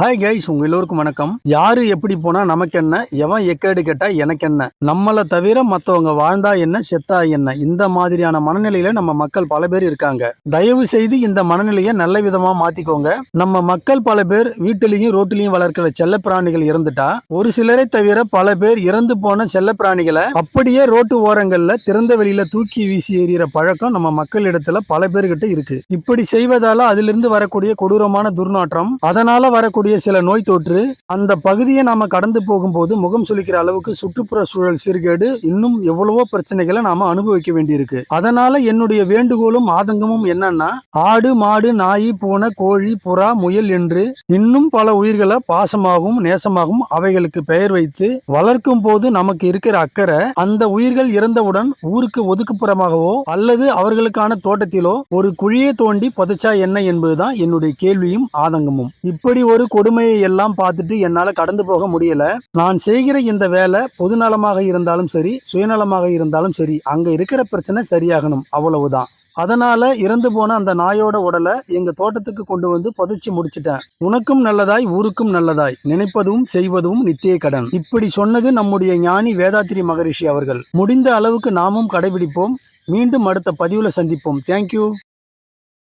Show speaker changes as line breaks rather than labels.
Hi guys உங்க எல்லோருக்கும் வணக்கம். யாரு எப்படி போனா நமக்கு என்ன எவன் எக்கேடு கேட்டா எனக்கு என்ன நம்மளை தவிர மத்தவங்க வாழ்ந்தா என்ன செத்தா என்ன? இந்த மாதிரியான மனநிலையில நம்ம மக்கள் பல பேர் இருக்காங்க. தயவு செய்து இந்த மனநிலையை நல்ல விதமா மாத்திக்கோங்க. நம்ம மக்கள் பல பேர் வீட்டிலையும் ரோட்டிலையும் வளர்க்கிற செல்ல பிராணிகள் இறந்துட்டா ஒரு சிலரை தவிர பல பேர் இறந்து போன செல்ல பிராணிகளை அப்படியே ரோட்டு ஓரங்கள்ல திறந்த வெளியில தூக்கி வீசி எறிகிற பழக்கம் நம்ம மக்களிடத்துல பல பேர்கிட்ட இருக்கு. இப்படி செய்வதால அதிலிருந்து வரக்கூடிய கொடூரமான துர்நாற்றம் அதனால வரக்கூடிய சில நோய் தொற்று அந்த பகுதியை நாம கடந்து போகும்போது முகம் சுளிக்கிற அளவுக்கு சுற்றுப்புற சூழல் சீர்கேடு இன்னும் எவ்வளவோ பிரச்சனைகளை நாம அனுபவிக்க வேண்டியிருக்கு. அதனால என்னுடைய வேண்டுகோளும் ஆதங்கமும் என்னன்னா ஆடு மாடு நாய் பூனை கோழி புறா முயல் என்று இன்னும் பல உயிர்களை பாசமாகவும் நேசமாகவும் அவைகளுக்கு பெயர் வைத்து வளர்க்கும் போது நமக்கு இருக்கிற அக்கறை அந்த உயிர்கள் இறந்தவுடன் ஊருக்கு ஒதுக்குப்புறமாகவோ அல்லது அவர்களுக்கான தோட்டத்திலோ ஒரு குழியை தோண்டி புதைச்சா என்ன என்பதுதான் என்னுடைய கேள்வியும் ஆதங்கமும். இப்படி ஒரு கொடுமையை எல்லாம் பார்த்துட்டு என்னால் கடந்து போக முடியல. நான் செய்கிற இந்த வேலை பொதுநலமாக இருந்தாலும் சரி சுயநலமாக இருந்தாலும் சரி அங்கே இருக்கிற பிரச்சனை சரியாகணும் அவ்வளவுதான். அதனால இறந்து போன அந்த நாயோட உடலை எங்க தோட்டத்துக்கு கொண்டு வந்து புதைச்சி முடிச்சிட்டேன். உனக்கும் நல்லதாய் ஊருக்கும் நல்லதாய். நினைப்பதும் செய்வதும் நித்திய கடன். இப்படி சொன்னது நம்முடைய ஞானி வேதாத்திரி மகரிஷி அவர்கள். முடிந்த அளவுக்கு நாமும் கடைபிடிப்போம். மீண்டும் அடுத்த பதிவுல சந்திப்போம். தேங்க்யூ